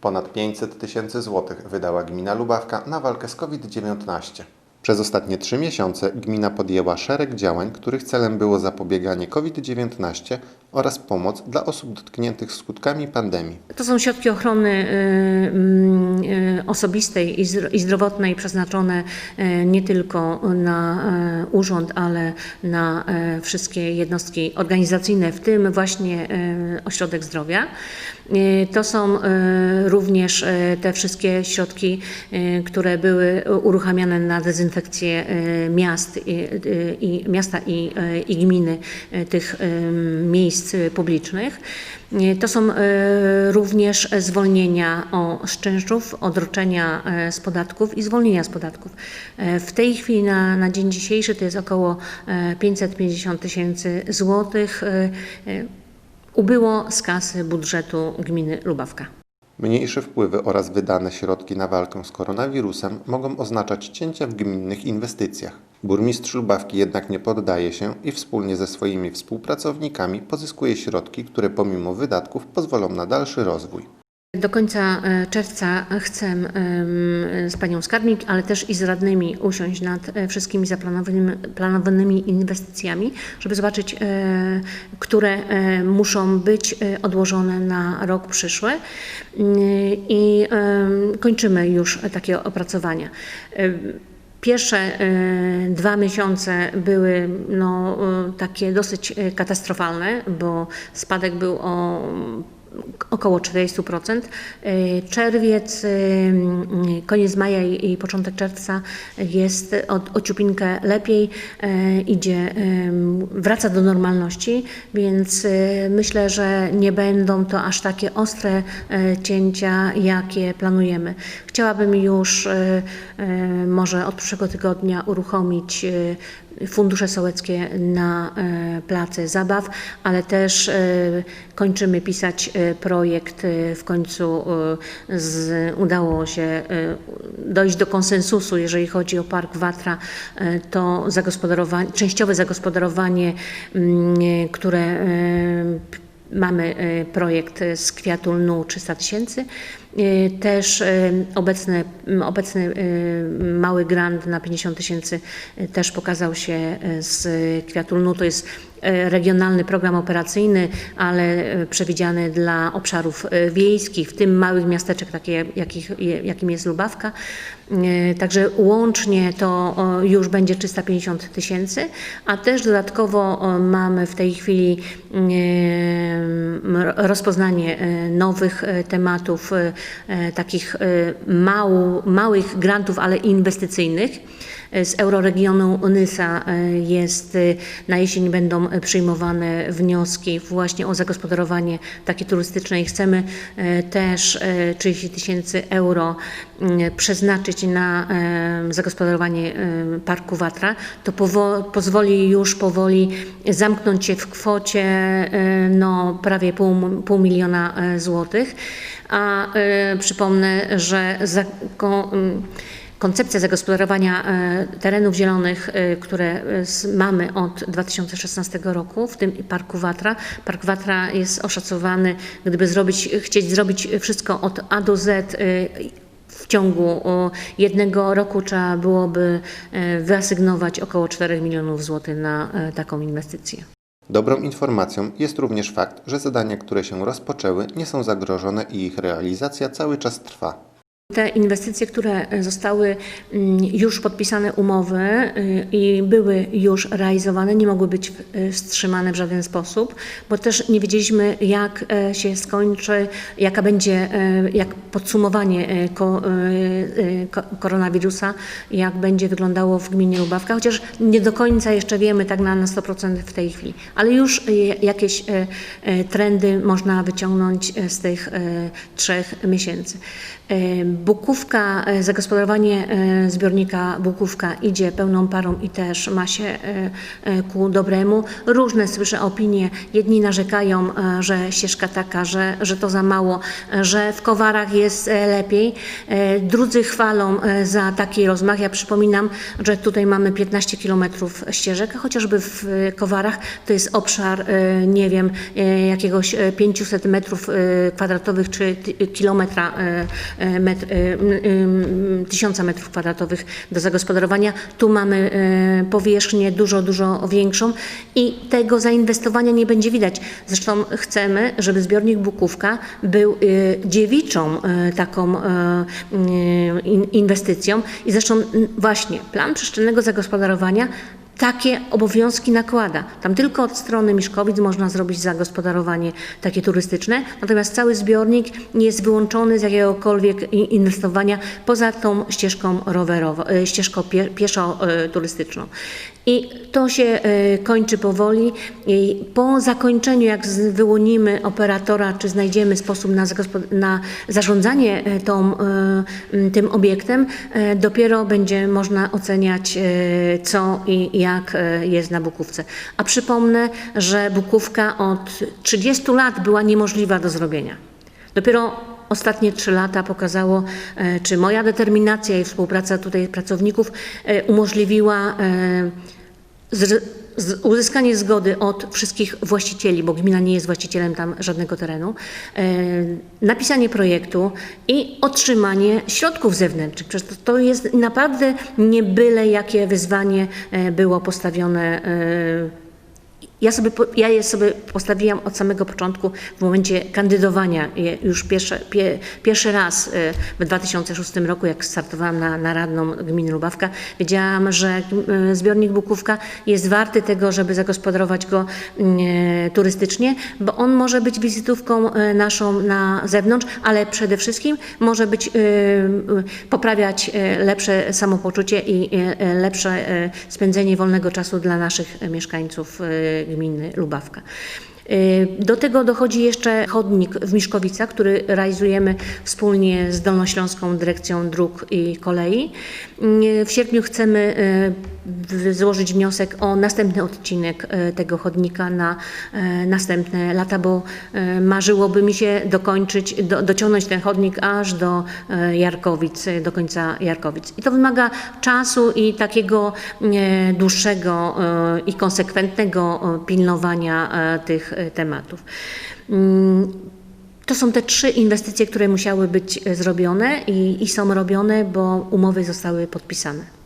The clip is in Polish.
Ponad 500 tysięcy złotych wydała gmina Lubawka na walkę z COVID-19. Przez ostatnie trzy miesiące gmina podjęła szereg działań, których celem było zapobieganie COVID-19 oraz pomoc dla osób dotkniętych skutkami pandemii. To są środki ochrony y, y, osobistej i zdro- i zdrowotnej przeznaczone y, nie tylko na urząd, ale na wszystkie jednostki organizacyjne, w tym właśnie ośrodek zdrowia. To są również te wszystkie środki, które były uruchamiane na dezynfekcję miast i, i, miasta i, i gminy tych y, miejsc y, publicznych. Y, To są y, również zwolnienia z czynszów, odroczenia z podatków i zwolnienia z podatków. W tej chwili na, na dzień dzisiejszy to jest około y, 550 tysięcy złotych. Ubyło z kasy budżetu gminy Lubawka. Mniejsze wpływy oraz wydane środki na walkę z koronawirusem mogą oznaczać cięcia w gminnych inwestycjach. Burmistrz Lubawki jednak nie poddaje się i wspólnie ze swoimi współpracownikami pozyskuje środki, które pomimo wydatków pozwolą na dalszy rozwój. Do końca e, czerwca chcę z panią skarbnik, ale też i z radnymi usiąść nad e, wszystkimi zaplanowanymi planowanymi inwestycjami, żeby zobaczyć, e, które muszą być odłożone na rok przyszły. Mm, I kończymy już takie opracowania. Pierwsze dwa miesiące były no, takie dosyć katastrofalne, bo spadek był o około 40%. E, Czerwiec, e, koniec maja i początek czerwca jest od, o ciupinkę lepiej, idzie, wraca do normalności, więc myślę, że nie będą to aż takie ostre cięcia, jakie planujemy. Chciałabym już może od przyszłego tygodnia uruchomić fundusze sołeckie na e, place zabaw, ale też e, kończymy pisać e, projekt. W końcu z, udało się dojść do konsensusu, jeżeli chodzi o Park Watra, to zagospodarowanie, częściowe zagospodarowanie, mm, które Mamy projekt z kwiatu lnu 300 tysięcy. E, Też e, obecny, obecny e, mały grant na 50 tysięcy też pokazał się z kwiatu lnu. To jest regionalny program operacyjny, ale przewidziany dla obszarów wiejskich, w tym małych miasteczek, takie, jakich, jakim jest Lubawka. Także łącznie to już będzie 350 tysięcy, a też dodatkowo mamy w tej chwili rozpoznanie nowych tematów, takich e, mał, małych grantów, ale inwestycyjnych. E, Z euroregionu Onysa e, jest, e, na jesień będą e, przyjmowane wnioski właśnie o zagospodarowanie takie turystyczne i chcemy e, też e, 30 tysięcy euro mm, przeznaczyć na e, zagospodarowanie e, Parku Watra. To pozwoli już powoli zamknąć się w kwocie e, no, prawie pół, pół miliona e, złotych. A e, przypomnę, że za, ko, mm, Koncepcja zagospodarowania e, terenów zielonych, e, które e, mamy od 2016 roku, w tym Parku Watra. Park Watra jest oszacowany, gdyby zrobić, chcieć zrobić wszystko od A do Z, w ciągu jednego roku trzeba byłoby wyasygnować około 4 milionów złotych na taką inwestycję. Dobrą informacją jest również fakt, że zadania, które się rozpoczęły, nie są zagrożone i ich realizacja cały czas trwa. Te inwestycje, które zostały mm, już podpisane umowy y, i były już realizowane, nie mogły być y, wstrzymane w żaden sposób, bo też nie wiedzieliśmy, jak e, się skończy, jaka będzie, e, jak podsumowanie e, ko, e, e, ko- koronawirusa, jak będzie wyglądało w gminie Lubawka, chociaż nie do końca jeszcze wiemy tak na, na 100% w tej chwili, ale już e, jakieś e, e, trendy można wyciągnąć e, z tych e, trzech miesięcy. Bukówka, e, zagospodarowanie e, zbiornika Bukówka idzie pełną parą i też ma się e, ku dobremu. Różne słyszę opinie. Jedni narzekają, że ścieżka taka, że, że to za mało, że w Kowarach jest lepiej. Drudzy chwalą za taki rozmach. Ja przypominam, że tutaj mamy 15 km ścieżek, a chociażby w Kowarach to jest obszar, nie wiem, jakiegoś e, 500 metrów kwadratowych czy kilometra, metr, tysiąca metrów kwadratowych do zagospodarowania. Tu mamy powierzchnię dużo, dużo większą i tego zainwestowania nie będzie widać. Zresztą chcemy, żeby zbiornik Bukówka był dziewiczą taką in- inwestycją i zresztą właśnie plan przestrzennego zagospodarowania takie obowiązki nakłada. Tam tylko od strony Miszkowic można zrobić zagospodarowanie takie turystyczne, natomiast cały zbiornik jest wyłączony z jakiegokolwiek inwestowania poza tą ścieżką rowerową, e, ścieżką pie, pieszo-turystyczną. I to się e, kończy powoli. Po zakończeniu, jak wyłonimy operatora, czy znajdziemy sposób na, na zarządzanie e, tą, e, tym obiektem, e, dopiero będzie można oceniać, e, co i jak e, jest na Bukówce. A przypomnę, że Bukówka od 30 lat była niemożliwa do zrobienia. Dopiero ostatnie trzy lata pokazało, e, czy moja determinacja i współpraca tutaj pracowników e, umożliwiła uzyskanie zgody od wszystkich właścicieli, bo gmina nie jest właścicielem tam żadnego terenu, e, napisanie projektu i otrzymanie środków zewnętrznych. Przecież to, jest naprawdę nie byle jakie wyzwanie e, było postawione e, ja, sobie, ja je sobie postawiłam od samego początku w momencie kandydowania już pierwsze, pie, pierwszy raz y, w 2006 roku, jak startowałam na, na radną gminy Lubawka. Wiedziałam, że y, zbiornik Bukówka jest warty tego, żeby zagospodarować go y, turystycznie, bo on może być wizytówką naszą na zewnątrz, ale przede wszystkim może być, poprawiać lepsze samopoczucie i lepsze spędzenie wolnego czasu dla naszych mieszkańców gminy Lubawka. Y, Do tego dochodzi jeszcze chodnik w Miszkowicach, który realizujemy wspólnie z Dolnośląską Dyrekcją Dróg i Kolei. Y, W sierpniu chcemy y, złożyć wniosek o następny odcinek tego chodnika na następne lata, bo marzyłoby mi się dokończyć, do, dociągnąć ten chodnik aż do Jarkowic, do końca Jarkowic. I to wymaga czasu i takiego dłuższego i konsekwentnego pilnowania tych tematów. Mm, To są te trzy inwestycje, które musiały być y, zrobione i, i są robione, bo umowy zostały podpisane.